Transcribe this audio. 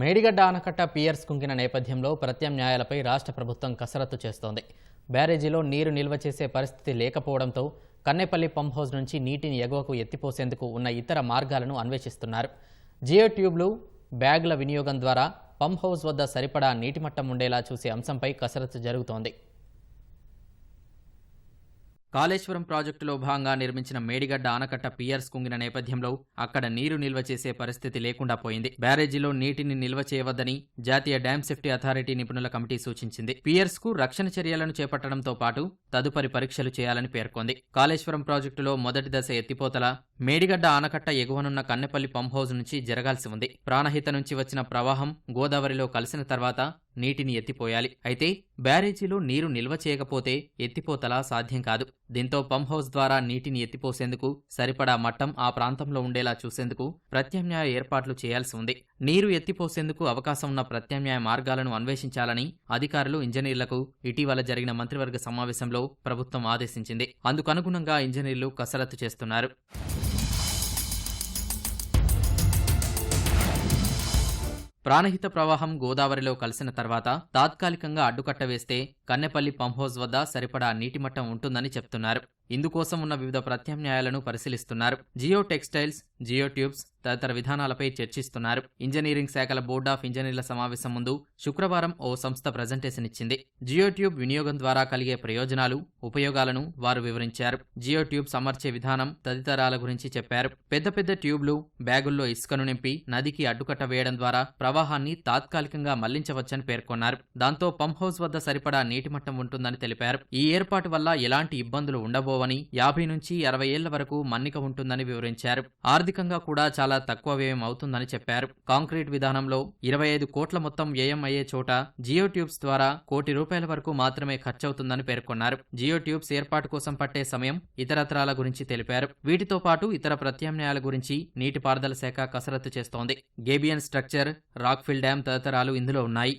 మేడిగడ్డ ఆనకట్ట పియర్స్ కుంకిన నేపథ్యంలో ప్రత్యామ్నాయాలపై రాష్ట్ర ప్రభుత్వం కసరత్తు చేస్తోంది. బ్యారేజీలో నీరు నిల్వ చేసే పరిస్థితి లేకపోవడంతో కన్నెపల్లి పంప్ హౌస్ నుంచి నీటిని ఎగువకు ఎత్తిపోసేందుకు ఉన్న ఇతర మార్గాలను అన్వేషిస్తున్నారు. జియో ట్యూబ్లు బ్యాగుల వినియోగం ద్వారా పంప్ హౌస్ వద్ద సరిపడా నీటి మట్టం ఉండేలా చూసే అంశంపై కసరత్తు జరుగుతోంది. కాళేశ్వరం ప్రాజెక్టులో భాగంగా నిర్మించిన మేడిగడ్డ ఆనకట్ట పియర్స్ కుంగిన నేపథ్యంలో అక్కడ నీరు నిల్వ చేసే పరిస్థితి లేకుండా పోయింది. బ్యారేజీలో నీటిని నిల్వ చేయవద్దని జాతీయ డ్యామ్ సేఫ్టీ అథారిటీ నిపుణుల కమిటీ సూచించింది. పియర్స్కు రక్షణ చర్యలను చేపట్టడంతో పాటు తదుపరి పరీక్షలు చేయాలని పేర్కొంది. కాళేశ్వరం ప్రాజెక్టులో మొదటి దశ ఎత్తిపోతల మేడిగడ్డ ఆనకట్ట ఎగువనున్న కన్నెపల్లి పంప్ హౌస్ నుంచి జరగాల్సి ఉంది. ప్రాణహిత నుంచి వచ్చిన ప్రవాహం గోదావరిలో కలిసిన తర్వాత నీటిని ఎత్తిపోయాలి. అయితే బ్యారేజీలో నీరు నిల్వ చేయకపోతే ఎత్తిపోతలా సాధ్యం కాదు. దీంతో పంప్ హౌస్ ద్వారా నీటిని ఎత్తిపోసేందుకు సరిపడా మట్టం ఆ ప్రాంతంలో ఉండేలా చూసేందుకు ప్రత్యామ్నాయ ఏర్పాట్లు చేయాల్సి ఉంది. నీరు ఎత్తిపోసేందుకు అవకాశం ఉన్న ప్రత్యామ్నాయ మార్గాలను అన్వేషించాలని అధికారులు ఇంజనీర్లకు ఇటీవల జరిగిన మంత్రివర్గ సమావేశంలో ప్రభుత్వం ఆదేశించింది. అందుకనుగుణంగా ఇంజనీర్లు కసరత్తు చేస్తున్నారు. ప్రాణహిత ప్రవాహం గోదావరిలో కలిసిన తర్వాత తాత్కాలికంగా అడ్డుకట్ట వేస్తే కన్నెపల్లి పంప్ హౌస్ వద్ద సరిపడా నీటి మట్టం ఉంటుందని చెప్తున్నారు. ఇందుకోసం ఉన్న వివిధ ప్రత్యామ్నాయాలను పరిశీలిస్తున్నారు. జియో టెక్స్టైల్స్ జియో ట్యూబ్స్ తదితర విధానాలపై చర్చిస్తున్నారు. ఇంజనీరింగ్ శాఖల బోర్డ్ ఆఫ్ ఇంజనీర్ల సమావేశం ముందు శుక్రవారం ఓ సంస్థ ప్రజెంటేషన్ ఇచ్చింది. జియో ట్యూబ్ వినియోగం ద్వారా కలిగే ప్రయోజనాలు ఉపయోగాలను వారు వివరించారు. జియో ట్యూబ్స్ అమర్చే విధానం తదితరాల గురించి చెప్పారు. పెద్ద పెద్ద ట్యూబ్లు బ్యాగుల్లో ఇసుకను నింపి నదికి అడ్డుకట్ట వేయడం ద్వారా ప్రవాహాన్ని తాత్కాలికంగా మళ్ళించవచ్చని పేర్కొన్నారు. దాంతో పంప్ హౌస్ వద్ద సరిపడా నీటి మట్టం ఉంటుందని తెలిపారు. ఈ ఏర్పాటు వల్ల ఎలాంటి ఇబ్బందులు ఉండబో తక్కువవని యాభై నుంచి అరవై ఏళ్ళ వరకు మన్నిక ఉంటుందని వివరించారు. ఆర్థికంగా కూడా చాలా తక్కువ వ్యయం అవుతుందని చెప్పారు. కాంక్రీట్ విధానంలో ఇరవై ఐదు కోట్ల మొత్తం వ్యయం అయ్యే చోట జియో ట్యూబ్స్ ద్వారా కోటి రూపాయల వరకు మాత్రమే ఖర్చవుతుందని పేర్కొన్నారు. జియో ట్యూబ్స్ ఏర్పాటు కోసం పట్టే సమయం ఇతరత్రాల గురించి తెలిపారు. వీటితో పాటు ఇతర ప్రత్యామ్నాయాల గురించి నీటిపారుదల శాఖ కసరత్తు చేస్తోంది. గేబియన్ స్ట్రక్చర్ రాక్ఫిల్ డ్యాం తదితరాలు ఇందులో ఉన్నాయి.